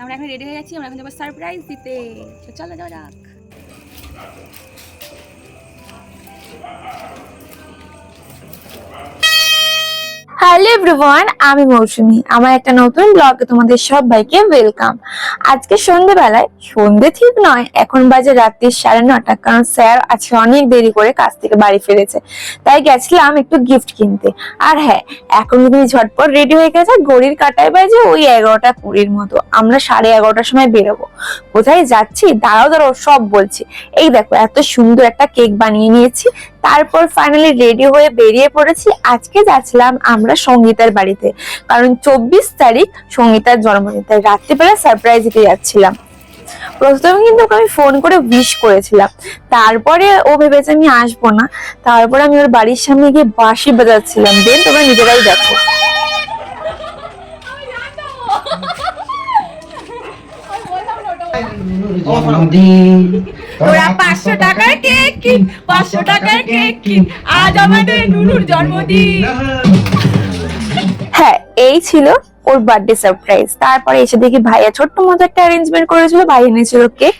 আমরা এখন রেডি হয়ে যাচ্ছি আমরা এখন যাব সারপ্রাইজ দিতে। চলো যাওয়া যাক। হ্যালো এভরিওয়ান আমি মৌসুমি। আমার একটা নতুন ব্লগে তোমাদের সবাইকে ওয়েলকাম আজকে সন্ধেবেলায়, সন্ধে ঠিক নয়, এখন বাজে রাত্রি সাড়ে নটা, কারণ স্যার আজকে অনেক দেরি করে কাজ থেকে বাড়ি ফিরেছে। তাই গেছিলাম একটু গিফট কিনতে। আর হ্যাঁ এখন তুমি ঝটপট রেডি হয়ে গেছে, ঘড়ির কাটায় বাজে ওই এগারোটা কুড়ির মতো। আমরা সাড়ে এগারোটার সময় বেরোবো। কোথায় যাচ্ছি? দাঁড়াও দাঁড়াও, সব বলছি। এই দেখো, এত সুন্দর একটা কেক বানিয়ে নিয়েছি। তারপর ফাইনালি রেডি হয়ে বেরিয়ে পড়েছি। আজকে যাচ্ছিলাম আমরা সঙ্গীতার বাড়িতে। কারণ চব্বিশ তারিখ সঙ্গীতার জন্মদিন তাই রাত্রিবেলা সারপ্রাইজ দিতে যাচ্ছিলাম। প্রথমে কিন্তু ওকে আমি ফোন করে উইশ করেছিলাম। তারপরে ও ভেবেছে আমি আসব না। তারপরে আমি ওর বাড়ির সামনে গিয়ে বাঁশি বাজাচ্ছিলাম। দেন তোমরা নিজেরাই দেখো। জন্মদিন। তোরা পাঁচশো টাকার কেক কিন পাঁচশো টাকার কেক কিন। আজ আমাদের নুনুর জন্মদিন। এই ছিল ওর বার্থডে সারপ্রাইজ তারপরে এসে দেখি ভাইয়া ছোট্ট মতো একটা অ্যারেঞ্জমেন্ট করেছিল ভাই এনেছিল কেক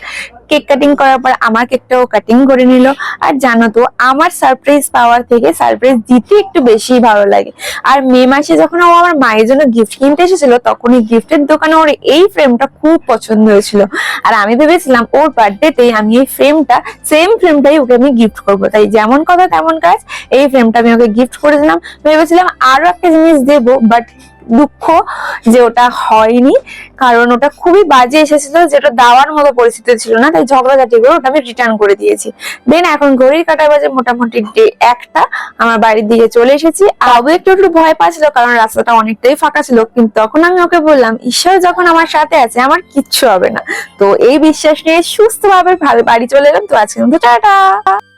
কেক কাটিং করার পর আমার কেকটাও কাটিং করে নিল। আর জানো তো, আমার সারপ্রাইজ পাওয়ার থেকে সারপ্রাইজ দিতে একটু বেশি ভালো লাগে। আর মে মাসে যখন ও আমার মায়ের জন্য গিফট কিনতে এসেছিল, তখন এই গিফটের দোকানে ওর এই ফ্রেমটা খুব পছন্দ হয়েছিল। আর আমি ভেবেছিলাম ওর বার্থডেতেই আমি এই ফ্রেমটা সেম ফ্রেমটাই ওকে আমি গিফট করব। তাই যেমন কথা তেমন কাজ, এই ফ্রেমটা আমি ওকে গিফট করেছিলাম ভেবেছিলাম আরও একটা জিনিস দেবো বাট দুঃখ যে ওটা হয়নি, কারণ ওটা খুবই বাজে এসেছিল, যেটা দেওয়ার মতো পরিস্থিতি ছিল না, তাই ঝগড়াঝাটি করে ওটা আমি রিটার্ন করে দিয়েছি। দেন এখন ঘড়ির কাটা বাজে মোটামুটি ডে- একটা, আমার বাড়ির দিকে চলে এসেছি। আবু একটু একটু ভয় পাচ্ছিল, কারণ রাস্তাটা অনেকটাই ফাঁকা ছিল, কিন্তু তখন আমি ওকে বললাম, ঈশ্বর যখন আমার সাথে আছে, আমার কিচ্ছু হবে না। তো এই বিশ্বাস নিয়ে সুস্থভাবে ভালো বাড়ি চলে এলাম। তো আজকে টাটা!